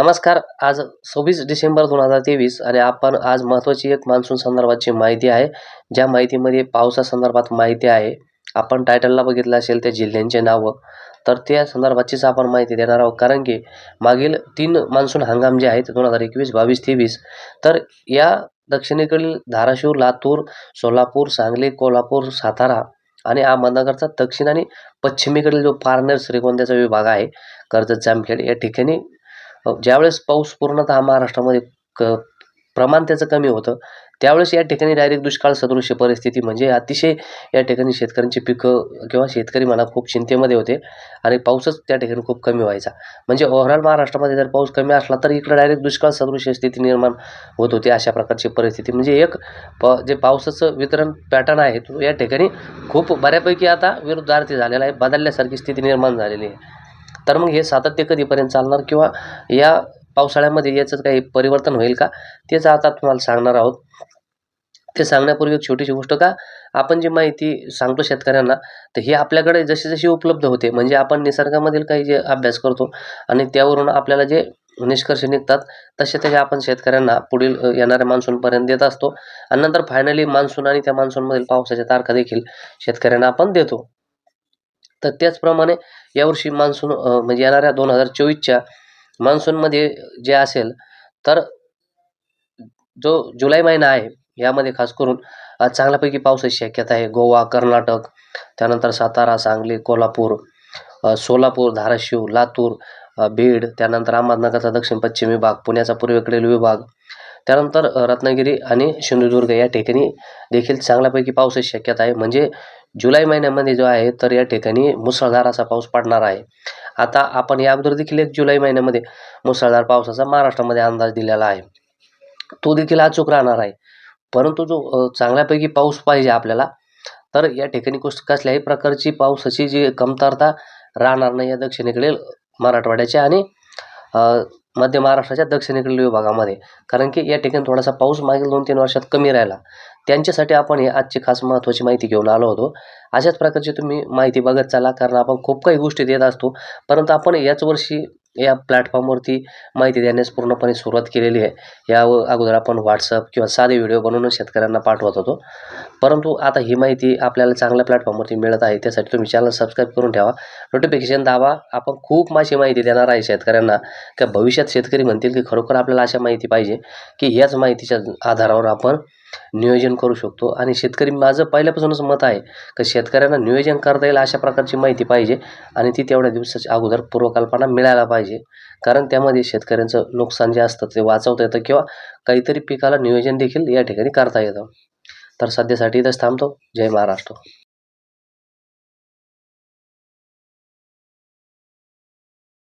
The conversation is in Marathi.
नमस्कार. आज सव्वीस डिसेंबर दोन हजार तेवीस आणि आपण आज महत्त्वाची एक मान्सून संदर्भाची माहिती आहे. ज्या माहितीमध्ये पावसासंदर्भात माहिती आहे. आपण टायटलला बघितलं असेल त्या जिल्ह्यांचे नावं. तर त्या संदर्भाचीच आपण माहिती देणार आहोत. कारण की मागील तीन मान्सून हंगाम जे आहेत दोन हजार एकवीस बावीस तेवीस तर या दक्षिणेकडील धाराशिव लातूर सोलापूर सांगली कोल्हापूर सातारा आणि अहमदनगरचा दक्षिण आणि पश्चिमेकडील जो पारनेर श्रीगोंद्याचा विभाग आहे कर्जत जामखेड या ठिकाणी ज्यावेळेस पाऊस पूर्णतः महाराष्ट्रामध्ये क प्रमाण त्याचं कमी होतं त्यावेळेस या ठिकाणी डायरेक्ट दुष्काळ सदृश्य परिस्थिती म्हणजे अतिशय या ठिकाणी शेतकऱ्यांची पिकं किंवा शेतकरी मला खूप चिंतेमध्ये होते आणि पाऊसच त्या ठिकाणी खूप कमी व्हायचा. म्हणजे ओव्हरऑल महाराष्ट्रामध्ये जर पाऊस कमी असला तर इकडे डायरेक्ट दुष्काळ सदृश्य स्थिती निर्माण होत होती अशा प्रकारची परिस्थिती. म्हणजे एक प जे पावसाचं वितरण पॅटर्न आहे तो या ठिकाणी खूप बऱ्यापैकी आता विरुद्धार्थी झालेला आहे बदलल्यासारखी स्थिती निर्माण झालेली आहे. तर मग हे सातत्य कधीपर्यंत चालणार किंवा या पावसाळ्यामध्ये याचं काही परिवर्तन होईल का? तेच आता तुम्हाला सांगणार आहोत. ते सांगण्यापूर्वी एक छोटीशी गोष्ट का? आपण जी माहिती सांगतो शेतकऱ्यांना तर ही आपल्याकडे जशी जशी उपलब्ध होते म्हणजे आपण निसर्गामधील काही जे अभ्यास करतो आणि त्यावरून आपल्याला जे निष्कर्ष निघतात तसे तसे आपण शेतकऱ्यांना पुढील येणाऱ्या मान्सूनपर्यंत देत असतो. आणि नंतर फायनली मान्सून आणि त्या मान्सूनमधील पावसाच्या तारखा देखील शेतकऱ्यांना आपण देतो. तर त्याचप्रमाणे यावर्षी मान्सून म्हणजे येणाऱ्या दोन हजार चोवीसच्या मान्सूनमध्ये जे असेल तर जो जुलै महिना आहे यामध्ये खास करून चांगल्यापैकी पावसाची शक्यता आहे. गोवा कर्नाटक त्यानंतर सातारा सांगली कोल्हापूर सोलापूर धाराशिव लातूर बीड त्यानंतर अहमदनगरचा दक्षिण पश्चिमी विभाग पुण्याचा पूर्वेकडील विभाग त्यानंतर रत्नागिरी आणि सिंधुदुर्ग या ठिकाणी देखील चांगल्यापैकी पावसाची शक्यता आहे. म्हणजे जुलै महिन्यामध्ये जो आहे तर या ठिकाणी मुसळधार असा पाऊस पडणार आहे. आता आपण या अगोदर देखील एक जुलै महिन्यामध्ये मुसळधार पावसाचा महाराष्ट्रामध्ये अंदाज दिलेला आहे. तो देखील अचूक राहणार आहे. परंतु जो चांगल्यापैकी पाऊस पाहिजे आपल्याला तर या ठिकाणी कुस कसल्याही प्रकारची पावसाची जी कमतरता राहणार नाही या दक्षिणेकडील मराठवाड्याच्या आणि मध्य महाराष्ट्राच्या दक्षिणेकडील विभागामध्ये. कारण की या ठिकाणी थोडासा पाऊस मागील दोन तीन वर्षात कमी राहिला. त्यांच्यासाठी आपण ही आजची खास महत्त्वाची माहिती घेऊन आलो होतो. अशाच प्रकारची तुम्ही माहिती बघत चला कारण आपण खूप काही गोष्टी देत असतो. परंतु आपण याच वर्षी या प्लॅटफॉर्मवरती माहिती देण्यास पूर्णपणे सुरुवात केलेली आहे. या अगोदर आपण व्हॉट्सअप किंवा साधे व्हिडिओ बनवून शेतकऱ्यांना पाठवत होतो. परंतु आता ही माहिती आपल्याला चांगल्या प्लॅटफॉर्मवरती मिळत आहे त्यासाठी तुम्ही चॅनल सबस्क्राईब करून ठेवा. नोटिफिकेशन दाबा. आपण खूप माझी माहिती देणार आहे शेतकऱ्यांना. का भविष्यात शेतकरी म्हणतील की खरोखर आपल्याला अशा माहिती पाहिजे की याच माहितीच्या आधारावर आपण नियोजन करू शकतो. आणि शेतकरी माझं पहिल्यापासूनच मत आहे का शेतकऱ्यांना नियोजन करता येईल अशा प्रकारची माहिती पाहिजे आणि ती तेवढ्या दिवसाच्या अगोदर पूर्वकल्पना मिळायला पाहिजे. कारण त्यामध्ये शेतकऱ्यांचं नुकसान जे असतं ते वाचवता येतं किंवा काहीतरी पिकाला नियोजन देखील या ठिकाणी करता येतं. तर सध्यासाठी इथंच थांबतो. जय महाराष्ट्र.